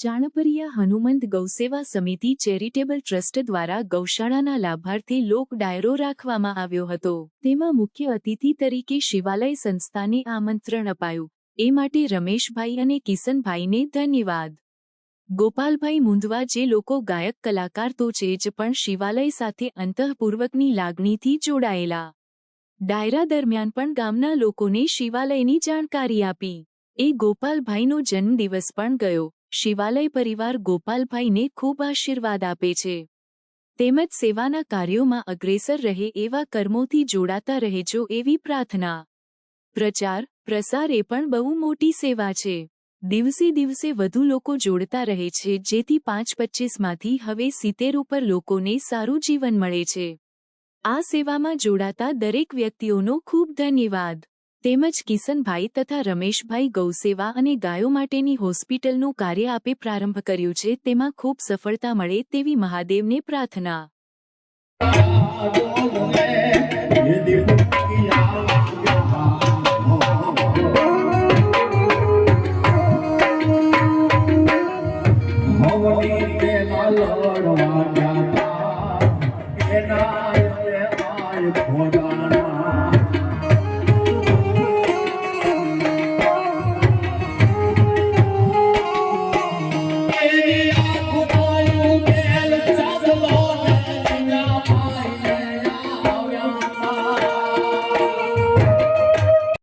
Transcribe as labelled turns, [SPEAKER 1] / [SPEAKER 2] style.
[SPEAKER 1] ચાણપરિયા હનુમંત ગૌસેવા સમિતિ charitable trust દ્વારા ગૌશાળાના લાભાર્થી લોક ડાયરો રાખવામાં આવ્યો હતો. તેમાં મુખ્ય અતિથિ તરીકે શિવાલય સંસ્થાને આમંત્રણ અપાયું. એ માટે રમેશભાઈ અને કિશનભાઈને ધન્યવાદ. ગોપાલભાઈ મુંદવા જે લોકો ગાયક કલાકાર તો છે જ પણ શિવાલય સાથે અંતઃપૂર્વકની લાગણીથી જોડાયેલા. ડાયરા દરમિયાન પણ ગામના લોકોને શિવાલયની જાણકારી આપી. એ ગોપાલભાઈનો જન્મદિવસ પણ ગયો. શિવાલય પરિવાર ગોપાલભાઈને ખૂબ આશીર્વાદ આપે છે. તેમજ સેવાના કાર્યોમાં અગ્રેસર રહે એવા કર્મોથી જોડાતા રહેજો એવી પ્રાર્થના. પ્રચાર, પ્રસાર એ પણ બહુ મોટી સેવા છે. દિવસે દિવસે વધુ લોકો જોડતા રહે છે, જેથી પાંચ પચ્ચીસમાંથી હવે સિત્તેર ઉપર લોકોને સારું જીવન મળે છે. આ સેવામાં જોડાતા દરેક વ્યક્તિઓનો ખૂબ ધન્યવાદ. તેમજ કિશનભાઈ તથા રમેશભાઈ ગૌસેવા અને ગાયો માટેની હોસ્પિટલનું કાર્ય આપે પ્રારંભ કર્યું છે. તેમાં ખૂબ સફળતા મળે તેવી મહાદેવને પ્રાર્થના.